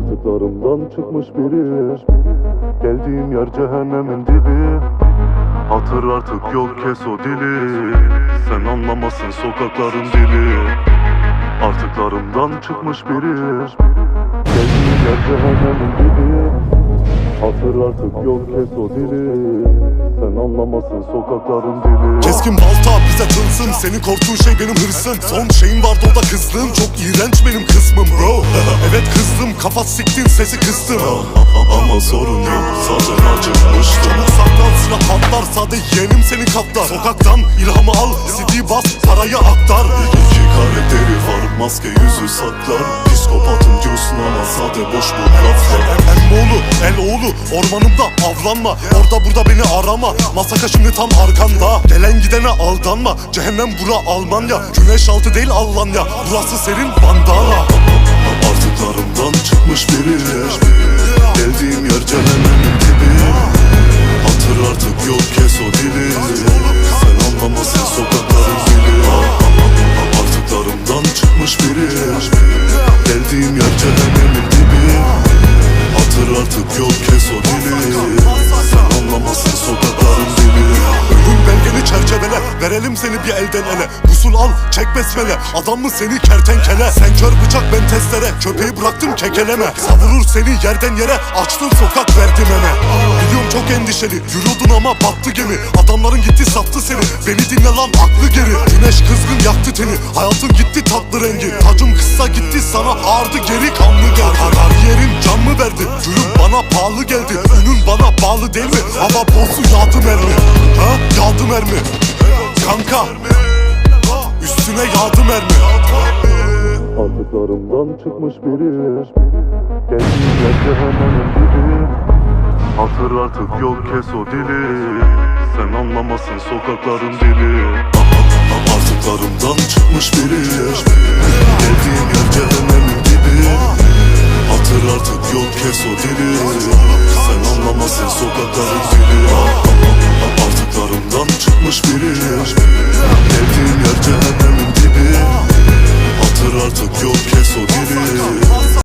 Artıklarımdan çıkmış biri. Geldiğim yer cehennemin dibi. Hatır artık yok kes o dili. Sen anlamasın sokakların dili. Artıklarımdan çıkmış biri. Geldiğim yer cehennemin dibi Hatır artık yok kes o dili. Sen anlamasın sokakların dili. Keskin balta bize tılsım Senin korktuğun şey benim hırsın Son şeyin vardı o da kızlığım. Çok iğrenç benim kısmım bro. Evet kızdım. Kafa siktin sesi kıstım. Ama sorun yok zaten acıkmıştım. Saklan silah patlar Sade yeğenim senin kaplar Sokaktan ilhamı al CD bas parayı aktar. İki karakteri var maske yüzü saklar. Psikopatım diyorsun ama sade boş bu laflar el oğlu ormanımda avlanma. Orada burada beni arama. Masaka şimdi tam arkanda. Gelen gidene aldanma. Cehennem bura Almanya Güneş altı değil Almanya Burası senin bandana. Artıklarımdan çıkmış biri. Geldiğim yer cehennemin artık yok kes o dili. Sen anlamasın sokakların dili. Ölüm belgeni çerçevele Verelim seni bir elden ele. Usul al çek besmele. Adam mı seni kertenkele? Sen kör bıçak ben testere. Köpeği bıraktım kekeleme. Savurur seni yerden yere. Açtın sokak verdim eme Biliyorum çok endişeli Yürüyordun ama battı gemi. Adamların gitti sattı seni. Beni dinle lan aklı geri. Güneş kızgın yaktı teni. Hayatın gitti tatlı rengi. Tacım kısa gitti sana ağırdı geri kanlı geldi. Kariyerin can mı verdi? Gülüm bana pahalı geldi Ünün bana bağlı değil mi? Hava bozu yağdı mermi Ha? Yağdı mermi Kanka Üstüne yağdı mermi Artıklarımdan çıkmış biri. Yer cehennemin dibi Hatır artık yok kes o dili. Sen anlamasın sokakların dili. Artıklarımdan çıkmış biri Yok kes o dili Sen anlamasın sokakların